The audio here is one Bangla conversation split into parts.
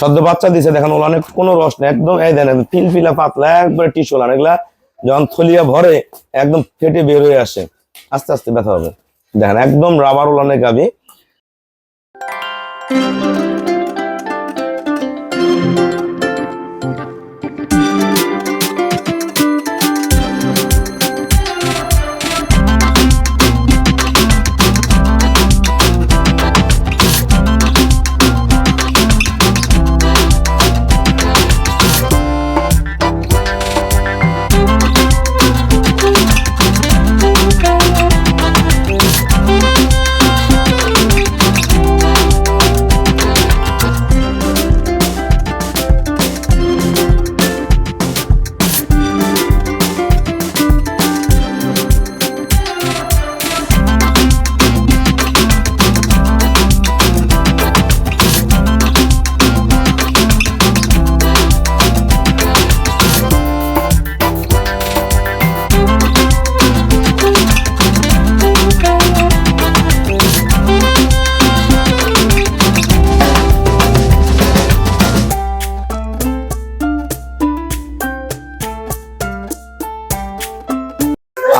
সদ্য বাচ্চা দিছে, দেখেন ওলানে কোনো রস নেই, একদম, এই দেন ফিল ফিলা পাতলা, একবারে টিস্যু ওলান, এগুলা যখন থলিয়া ভরে একদম ফেটে বের হয়ে আসে, আস্তে আস্তে ব্যথা হবে। দেখেন, একদম রাবার ওলানে গাবি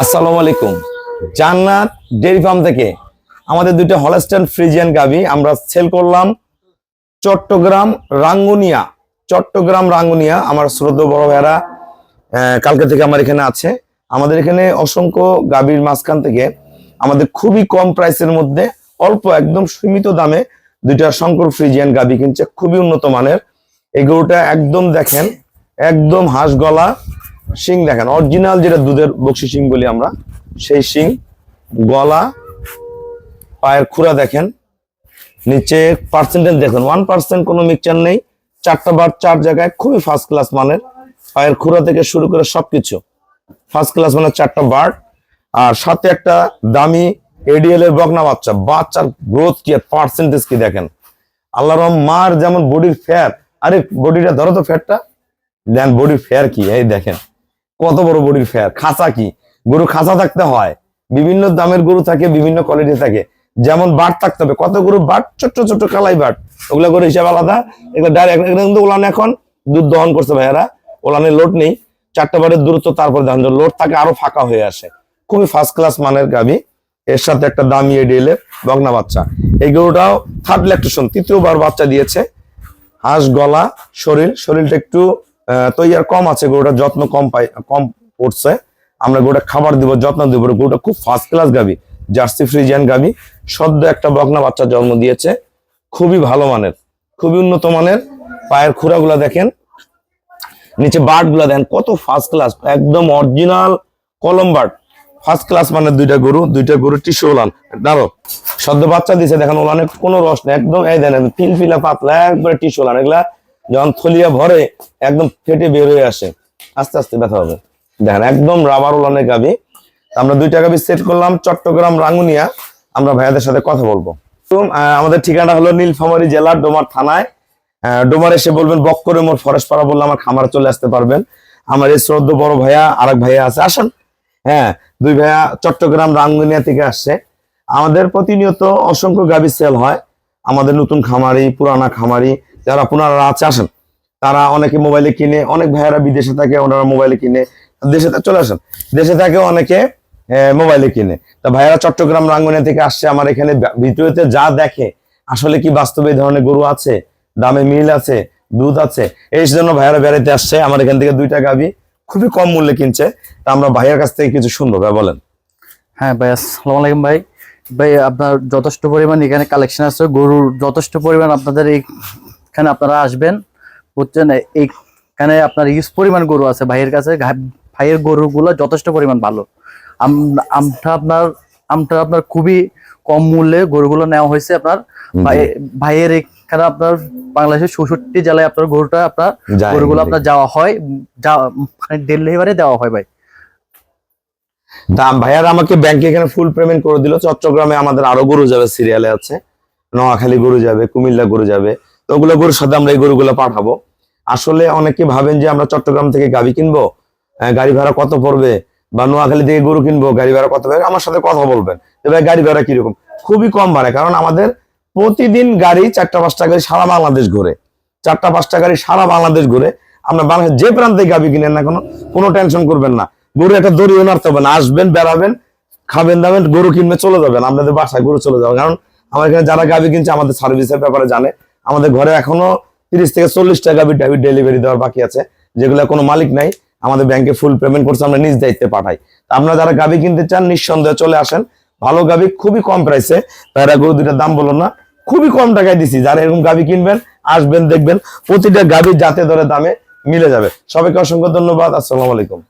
আসসালামু আলাইকুম। জান্নাত ডেয়ারি ফার্ম থেকে আমাদের দুইটা হলস্টাইন ফ্রিজিয়ান গাবি আমরা সেল করলাম চট্টগ্রাম রাঙ্গুনিয়া। চট্টগ্রাম রাঙ্গুনিয়া আমার শ্রদ্ধ বড় ভাইরা কালকে থেকে আমার এখানে আছে। আমাদের এখানে অসংখ্য গাবির মাঝখান থেকে আমাদের খুবই কম প্রাইসের মধ্যে অল্প একদম সীমিত দামে দুইটা শঙ্কর ফ্রিজিয়ান গাবি কিনছে, খুবই উন্নত মানের। এই গরুটা একদম দেখেন, একদম হাঁস গলা শিং দেখেন অরিজিনাল যেটা দুধের বক্সি শিং বলি আমরা, সেই শিং, গলা, পায়ের খুরা দেখেন, নিচে পার্সেন্টেজ দেখেন ওয়ান পার্সেন্ট কোনো মিক্সচার নেই, চারটা বার চার জায়গায় খুবই ফার্স্ট ক্লাস মানের, পায়ের খুরা থেকে শুরু করে সবকিছু ফার্স্ট ক্লাস মানের চারটা বার্ড আর সাথে একটা দামি এডিএল এর বকনা বাচ্চা, বাচ্চার গ্রোথ কি পার্সেন্টেজ কি দেখেন আল্লাহ রহম মার যেমন বডির ফ্যাট আরে বডিটা ধরো তো ফ্যাটটা দেন বডির ফেয়ার কি, এই দেখেন কত বড় বডির ফেয়ার খাঁচা কি? গরু খাঁচা থাকতে হয়। বিভিন্ন দামের গরু থাকে, বিভিন্ন কোয়ালিটি থাকে। যেমন বাট থাকতে হবে। কত গরু বাট? ছোট্ট ছোট্ট কালাই বাট। ওগুলা করে হিসাব আলাদা। এগুলো ডাইরেক্ট ওলান এখন দুধ দহন করছে ভাইয়ারা। ওলানের লোড নেই। চারটা বারের দূরত্ব, তারপর দেখেন লোড থাকে আরও ফাঁকা হয়ে আসে। খুবই ফার্স্ট ক্লাস মানের গাবি এর সাথে একটা দামি এডিএলের বগনা বাচ্চা। এই গরুটাও থার্ড ল্যাকটেশন তৃতীয়বার বাচ্চা দিয়েছে। হাঁস, গলা, শরীর। শরীরটা একটু আহ, তৈয়ার কম আছে গরুটার যত্ন কম পাই কম পড়ছে। আমরা গরুটা খাবার দিব যত্ন দিব গরুটা খুব ফার্স্ট ক্লাস গাবি জার্সি ফ্রিজিয়ান গাবি। সদ্য একটা বকনা বাচ্চা জন্ম দিয়েছে খুবই ভালো মানের খুবই উন্নত মানের। পায়ের খুঁড়াগুলা দেখেন নিচে বার্ডগুলা দেখেন কত ফার্স্ট ক্লাস একদম অরিজিনাল কলম বার্ড ফার্স্ট ক্লাস মানে দুইটা গরু দুইটা গরু টিস্যু ওলান। দাঁড়ো সদ্য বাচ্চা দিছে দেখেন ওলানে কোনো রস নেই একদম এই দেন ফিলফিলা পাতলা একবারে টিস্যু ওলান এগুলা যখন থলিয়া ভরে একদম ফেটে বের হয়ে আসে, আস্তে আস্তে ব্যথা হবে। দেখেন, একদম রাবার ওলানের গাবি আমরা দুইটা গাবি সেট করলাম, চট্টগ্রাম রাঙ্গুনিয়া। আমরা ভাইয়াদের সাথে কথা বলব। আমাদের ঠিকানা হলো নীলফামারী জেলার ডোমার থানায়। ডোমার এসে বলবেন, বক্করে মোর ফরেস্ট পাড়া বললে আমার খামারে চলে আসতে পারবেন। আমার এই শ্রদ্ধ বড় ভাইয়া, আরেক ভাইয়া আছে। আসেন। হ্যাঁ দুই ভাইয়া চট্টগ্রাম রাঙ্গুনিয়া থেকে আসছে। আমাদের প্রতিনিয়ত অসংখ্য গাবি সেল হয়। আমাদের নতুন খামারি, পুরানা খামারি যারা পুনরায় আছে, আসেন। তারা অনেকে মোবাইলে কিনে, অনেক ভাইয়েরা বিদেশে থাকে, ওনারা মোবাইলে কিনে, দেশে চলে আসেন। দেশে থাকে অনেকে মোবাইলে কিনে। তা ভাইয়েরা চট্টগ্রাম রাঙ্গুনিয়া থেকে আসছে, আমার এখানে ভিডিওতে যা দেখে, আসলে কি বাস্তবে এই ধরনের গরু আছে, দামে মিল আছে, দুধ আছে, এই জন্য ভাইয়েরা বেড়াইতে আসছে। আমার এখান থেকে দুইটা গাবি খুবই কম মূল্যে কিনছে। তা আমরা ভাইয়ের কাছ থেকে কিছু শুনব, ভাই, বলেন। হ্যাঁ ভাই, আসসালামু আলাইকুম, ভাই। ভাই, আপনার যথেষ্ট পরিমাণ এখানে কালেকশন আছে। গরুর যথেষ্ট পরিমাণ আপনাদের এখানে আপনারা আসবেন বুঝছেন? এইখানে আপনার ইউজ পরিমাণ গরু আছে ভাইয়ের কাছে। ভাইয়ের গরুগুলো যথেষ্ট পরিমাণ ভালো। আমটা আপনার আমটা আপনার খুবই কম মূল্যে গরুগুলো নেওয়া হয়েছে আপনার। ভাইয়ের এখানে আপনার বাংলাদেশের চৌষট্টি জেলায় আপনার গরুটা আপনার গরুগুলো আপনার যাওয়া হয়। যা- মানে ডেলিভারি দেওয়া হয় ভাই। দাম ভাইয়ার আমাকে ব্যাংকে এখানে ফুল পেমেন্ট করে দিল। চট্টগ্রামে আমাদের আরও গরু যাবে সিরিয়ালে আছে। নোয়াখালী গরু যাবে কুমিল্লা গরু যাবে। তো ওগুলো গরুর সাথে আমরা এই গরুগুলো পাঠাবো। আসলে অনেকে ভাবেন যে আমরা চট্টগ্রাম থেকে গাবি কিনবো গাড়ি ভাড়া কত পড়বে, বা নোয়াখালী থেকে গরু কিনবো, গাড়ি ভাড়া কত পড়বে, আমার সাথে কথা বলবেন। এবার গাড়ি ভাড়া কীরকম? খুবই কম ভাড়া কারণ আমাদের প্রতিদিন গাড়ি চারটা পাঁচটা গাড়ি সারা বাংলাদেশ ঘুরে। চারটা পাঁচটা গাড়ি সারা বাংলাদেশ ঘুরে। আমরা বাংলাদেশ যে প্রান্তে গাবি কিনেন না কোনো কোনো টেনশন করবেন না। গরু একটা দড়িও নাড়তে হবে না। আসবেন, বেড়াবেন, খাবেন, দাবেন, গরু কিনবে, চলে যাবেন। আপনাদের বাসায় গরু চলে যাবে কারণ আমার এখানে যারা গাবি কিনছে আমাদের সার্ভিসের ব্যাপারে জানে। আমাদের ঘরে এখনও তিরিশ থেকে চল্লিশটা গাবি টাবি ডেলিভারি দেওয়ার বাকি আছে, যেগুলো কোনো মালিক নাই, আমাদের ব্যাংকে ফুল পেমেন্ট করছে, আমরা নিজ দায়িত্বে পাঠাই। আপনারা যারা গাবি কিনতে চান, নিঃসন্দেহে চলে আসেন। ভালো গাবি খুবই কম প্রাইসে তারা গরু দুইটার দাম বলো না। খুবই কম টাকায় দিছি, যারা এরকম গাবি কিনবেন, আসবেন, দেখবেন, প্রতিটা গাবির যাতে ধরে দামে মিলে যাবে। সবাইকে অসংখ্য ধন্যবাদ, আসসালামু আলাইকুম।